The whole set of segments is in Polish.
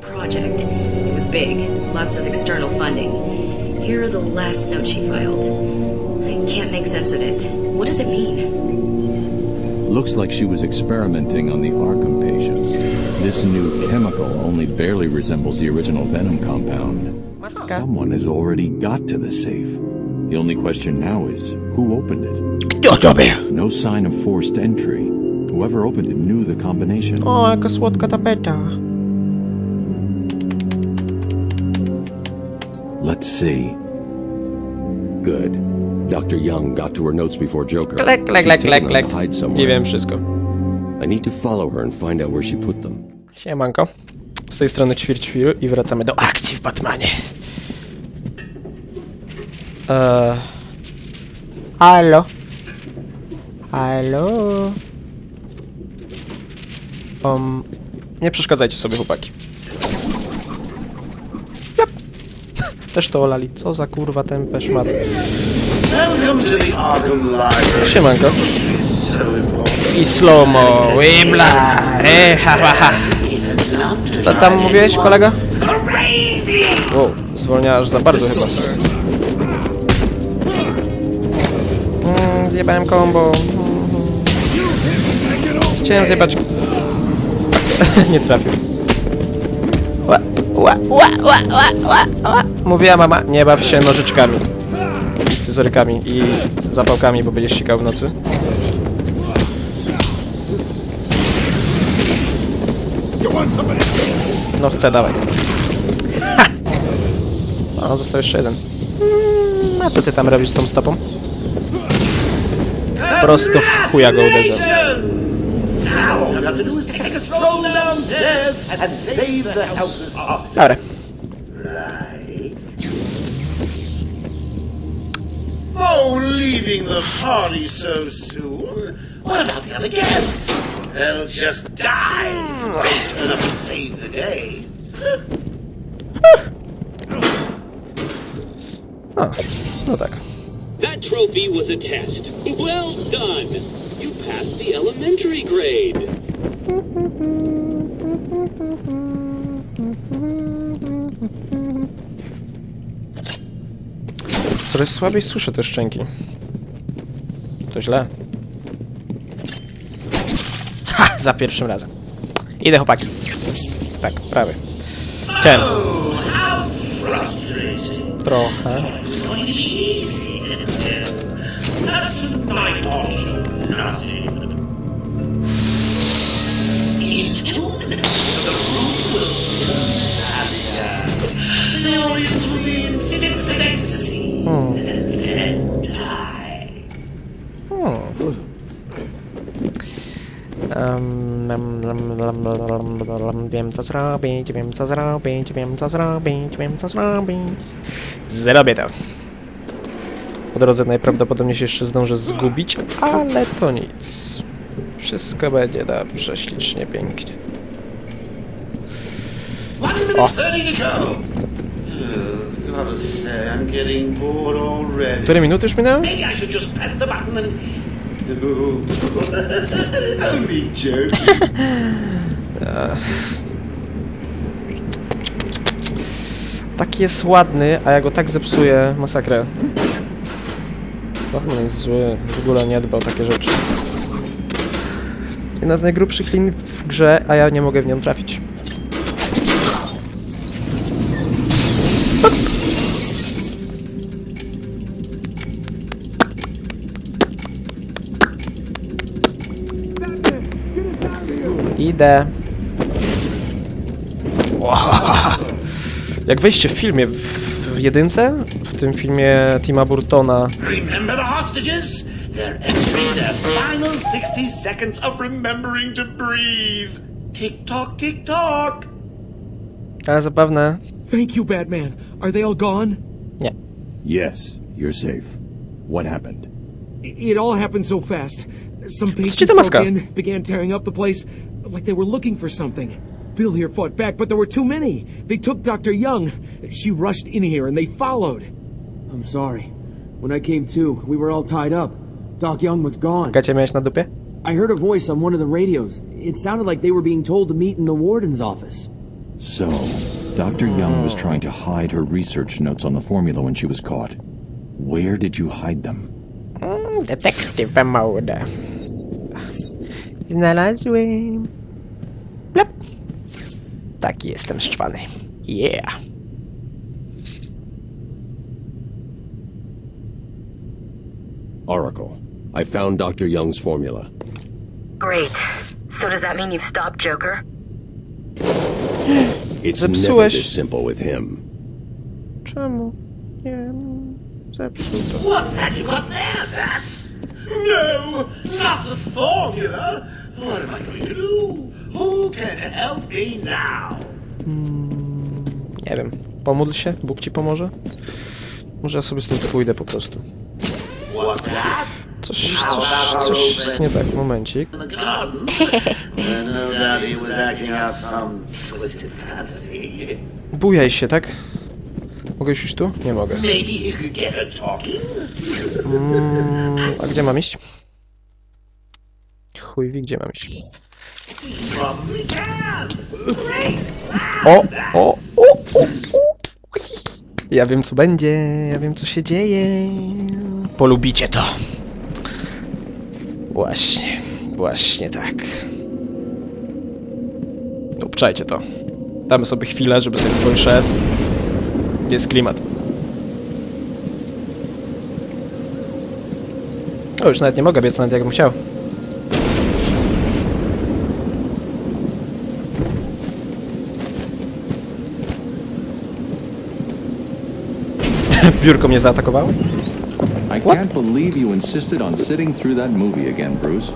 Project. It was big, lots of external funding. Here are the last notes she filed. I can't make sense of it. What does it mean? Looks like she was experimenting on the Arkham patients. This new chemical only barely resembles the original venom compound. Someone has already got to the safe. The only question now is who opened it? No sign of forced entry. Whoever opened it knew the combination. O, jaka słodka tapeta. Let's see. Good. Dr. Young got to her notes before Joker. Klek, klek, She's klek, taken klek, them hide Nie somewhere. wiem wszystko. I need to follow her and find out where she put them. Siemanko. Z tej strony Ćwirćwir i wracamy do akcji w Batmanie. Eee... Halo? Halo? Um, nie przeszkadzajcie sobie, chłopaki. Yep. Też to olali. Co za kurwa tępe szmat. Siemanko. I slow-mo. I bla. E, ha, ha, ha. Co tam mówiłeś, kolega? Wow, zwolnia aż za bardzo chyba. Mm, zjebałem combo. Chciałem zjebać... Nie trafił. Ła, ła, ła, ła, ła, ła, ła. Mówiła mama, nie baw się nożyczkami. I scyzorykami i zapałkami, bo będziesz sikał w nocy. No chcę, dawaj. Ha! O, został jeszcze jeden. Mm, A co ty tam robisz z tą stopą? Prosto w chuja go art. Dobra. Oh, leaving the party so soon? What about the other guests? They'll just die if don't turn up and save the day. No tak. That trophy was a test. Well done. You passed the elementary grade. Coraz słabiej słyszę te szczęki. To źle. Ha! Za pierwszym razem. Idę chłopaki. Tak, prawie. Frustrating. Trochę. Wiem co zrobić, wiem co zrobić, wiem co zrobić, wiem co zrobić. Zrobię to. Po drodze najprawdopodobniej się jeszcze zdążę zgubić, ale to nic. Wszystko będzie dobrze, ślicznie, pięknie. Already. Które minuty już minęły? Maybe I should just press the button and. Only joking. Taki jest ładny, a ja go tak zepsuję, masakrę. Batman jest zły, w ogóle nie dba o takie rzeczy. Jedna z najgrubszych lin w grze, a ja nie mogę w nią trafić. Idę. Wow. Jak wejście w filmie, w, w jedynce, w tym filmie Tima Burtona, Remember the hostages? They're entering their final 60 seconds of remembering to breathe. Tick tock, tick tock. ale zapewne Thank you, Batman. Are they all gone? nie. Yes, you're safe. What happened? It all happened so fast. Some patients broke in, began tearing up the place, like they were looking for something. Bill here fought back, but there were too many. They took Dr. Young. She rushed in here and they followed. I'm sorry. When I came to, we were all tied up. Doc Young was gone. Gacie miałeś na dupie? I heard a voice on one of the radios. It sounded like they were being told to meet in the warden's office. So, Dr. Young was trying to hide her research notes on the formula when she was caught. Where did you hide them? Mm, Detektyw mode. Znalazłem. Plop. Taki jestem szczwany. Yeah. Oracle, I found Dr. Young's formula. Great. So does that mean you've stopped Joker? It's never this simple with him. Czemu? Nie wiem. Zepsuł to. What's that you got there, Bats? No, not the formula. What am I going to do? Who can help me now? Nie wiem. Pomódl się? Bóg ci pomoże? Może ja sobie z tym pójdę po prostu. Coś, coś, coś jest nie tak. Momencik. Bujaj się, tak? Mogę już iść tu? Nie mogę. Mm, a gdzie mam iść? Chuj wie, gdzie mam iść. O, o, o, o, o. Ja wiem co będzie, ja wiem co się dzieje. Polubicie to. Właśnie, właśnie tak. Obczajcie to. Damy sobie chwilę, żeby sobie ktoś szedł. Jest klimat. O, już nawet nie mogę biec nawet jakbym chciał. Biurko mnie zaatakowało? I can't believe you insisted on sitting through that movie again, Bruce.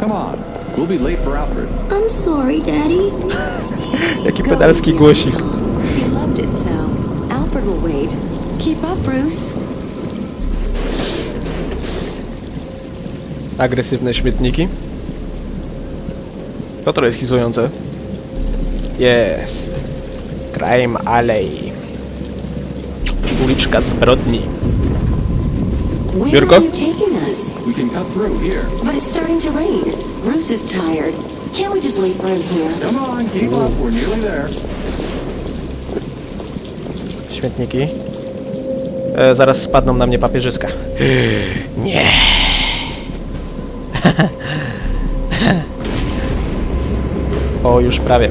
Come on, we'll be late for Alfred. I'm sorry, Daddy. Jaki pedalski głosik. He loved it so. Alfred will wait. Keep up, Bruce. Agresywne śmietniki. To trochę schizujące. Jest. Crime Alley. Uliczka zbrodni. Where Biurko? are you taking us? We can cut through here. But it's starting to rain. Bruce is tired. Can't we just wait for him here? Come on, keep up. We're nearly there. Śmietniki. E, zaraz spadną na mnie papierzyska. Nie. o, już prawie.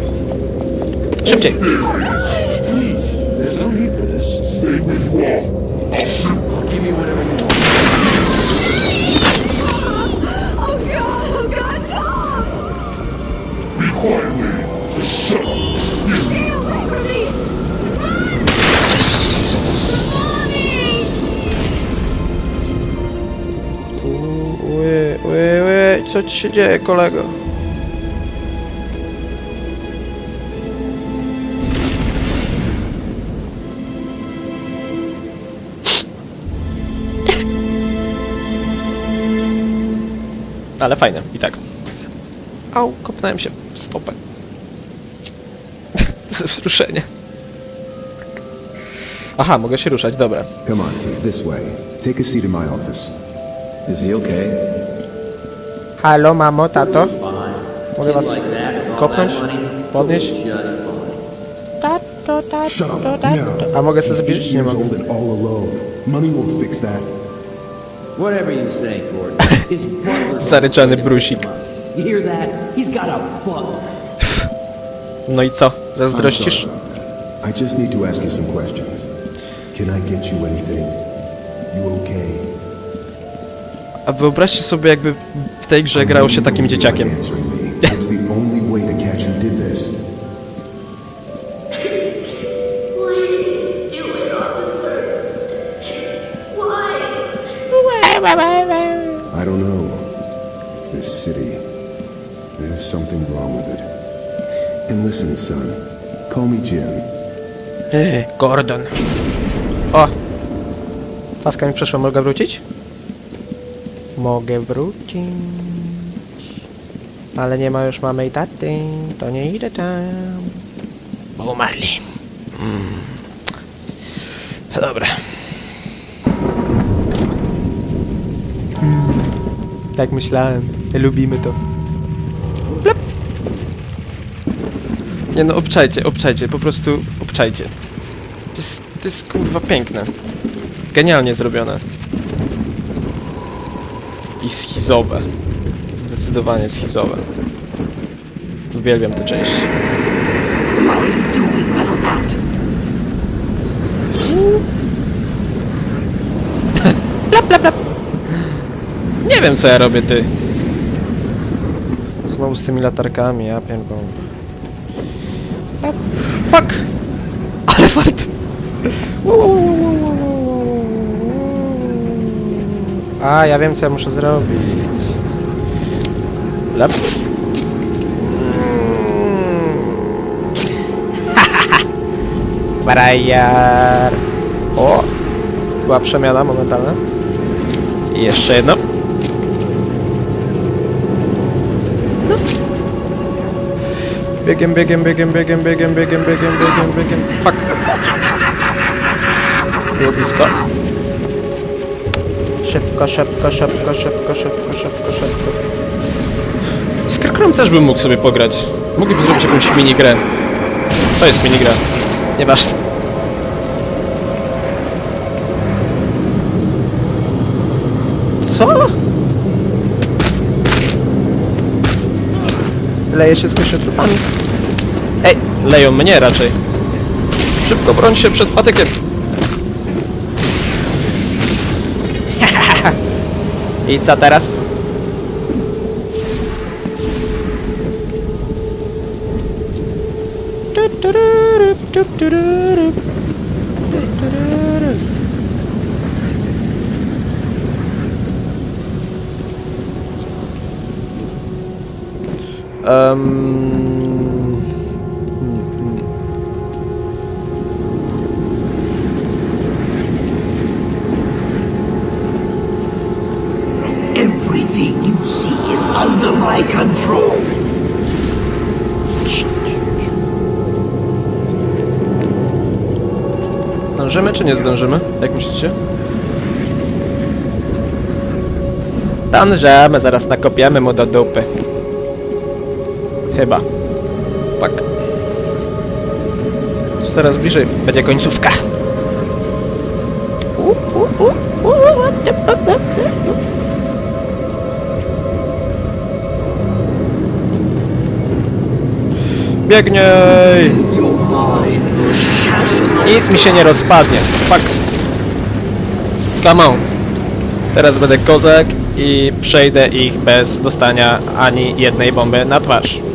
Szybciej. Please, there's no need for this. I'll give you whatever you want. Oh God! Oh God, Tom! Stay away from me! Ły, ły, ły, co ci się dzieje, kolego? Ale fajne, i tak. Au, kopnąłem się w stopę. Wzruszenie. Aha, mogę się ruszać, dobra. Come on, kid, this way. Take a seat in my office. Is he okay? Halo, mamo, tato? Mogę was kopnąć? Podnieść? Tato, tato, Shut up tato. A mogę sobie zbliżyć? Nie mogę. old and all alone. Money won't fix that. Whatever you say, Gordon. His butler's Zaryczany brusik. You hear that? He's got a butler. No i co? Zazdrościsz? I just need to ask you some questions. Can I get you anything? You okay? A wyobraźcie sobie, jakby w tej grze grało się takim dzieciakiem. Answering me. The I don't know. It's this city. There's something wrong with it. And listen, son. Call me Jim. Eee, Gordon. O! Paska mi przeszła, mogę wrócić? Mogę wrócić. Ale nie ma już mamy i taty, to nie idę tam. Bo umarli. Mm. Dobra. Tak myślałem. Lubimy to. Nie no, obczajcie, obczajcie, po prostu obczajcie. To jest, to jest kurwa piękne. Genialnie zrobione. I schizowe. Zdecydowanie schizowe. Uwielbiam tę część. Nie wiem co ja robię, ty. Znowu z tymi latarkami, ja pierdolę. A, Fuck! Ale fart! A, ja wiem co ja muszę zrobić. Lep. Brajar. O! Była przemiana momentalna. I jeszcze jedno. Biegiem, biegiem, biegiem, biegiem, biegiem, biegiem, biegiem, biegiem, biegiem. Fuck. Było blisko. Szybko, szybko, szybko, szybko, szybko, szybko, szybko. Z Kirkrem też bym mógł sobie pograć. Mogliby zrobić jakąś minigrę. To jest minigra. Nieważne. Co? Leje się skończy trupami. Ej, leją mnie raczej. Szybko broń się przed patykiem. I co teraz? Um... Everything you see is under my control. Zdążymy czy nie zdążymy? Jak myślicie? Zdążymy, zaraz nakopiemy mu do dupy. Chyba. Tak. Coraz bliżej będzie końcówka. Biegniej! Nic mi się nie rozpadnie. Fuck. Come on. Teraz będę kozak i przejdę ich bez dostania ani jednej bomby na twarz.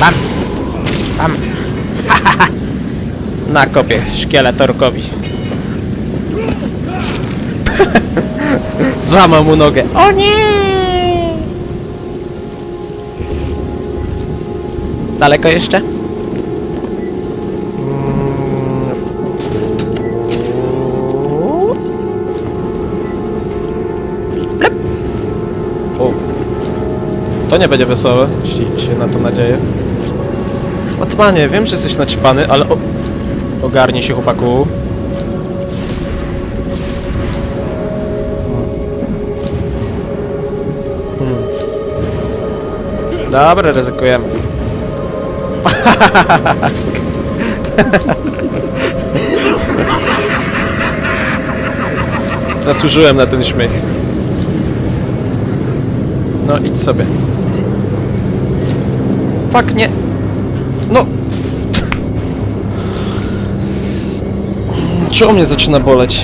Bam. Bam. Na kopie szkieletorkowi. Złamał mu nogę. O nie! Daleko jeszcze? To nie będzie wesołe, jeśli się na to nadzieję. Otmanie, wiem, że jesteś naćpany, ale o... Ogarnij się, chłopaku. Dobra, ryzykujemy. Zasłużyłem na ten śmiech. No idź sobie. Fuck, nie. No. Czoło mnie zaczyna boleć.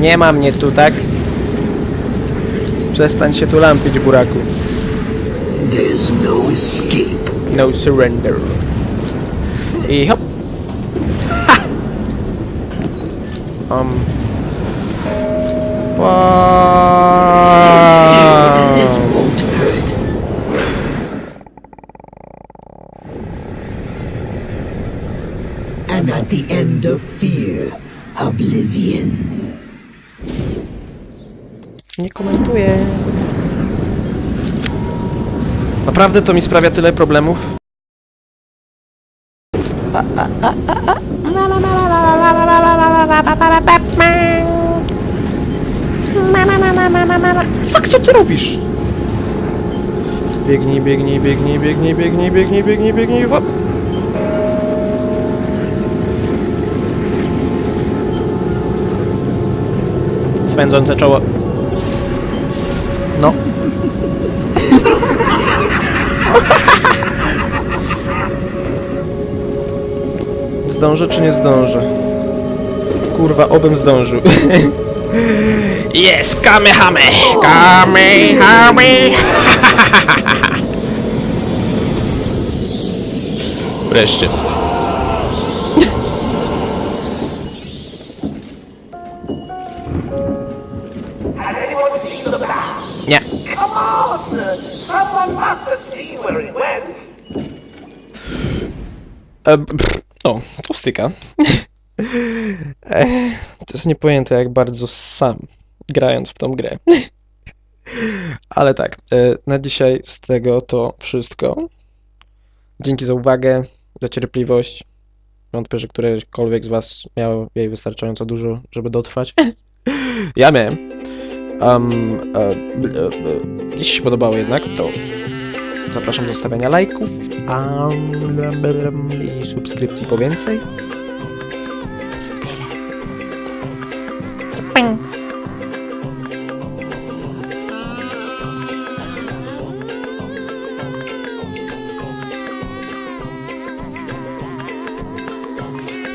Nie ma mnie tu, tak? Przestań się tu lampić, buraku. There's no escape. No surrender. I hop. Ha! Um. Wow. This won't hurt. Oblivion. Nie komentuję. Naprawdę to mi sprawia tyle problemów? Fuck, co ty robisz? Biegnij, biegnij, biegnij, biegnij, biegnij, biegnij, biegnij, biegnij, hop. Swędzące czoło. No. Zdążę czy nie zdążę? Kurwa, obym zdążył. Jest, kamehame! Kamehame! Wreszcie. Went. E, pff, o, to styka. E, to jest niepojęte, jak bardzo sam grając w tą grę. Ale tak, e, na dzisiaj z tego to wszystko. Dzięki za uwagę, za cierpliwość. Wątpię, że którekolwiek z Was miał jej wystarczająco dużo, żeby dotrwać. Ja miałem. Um, jeśli się podobało jednak, to zapraszam do zostawiania lajków um, i subskrypcji po więcej.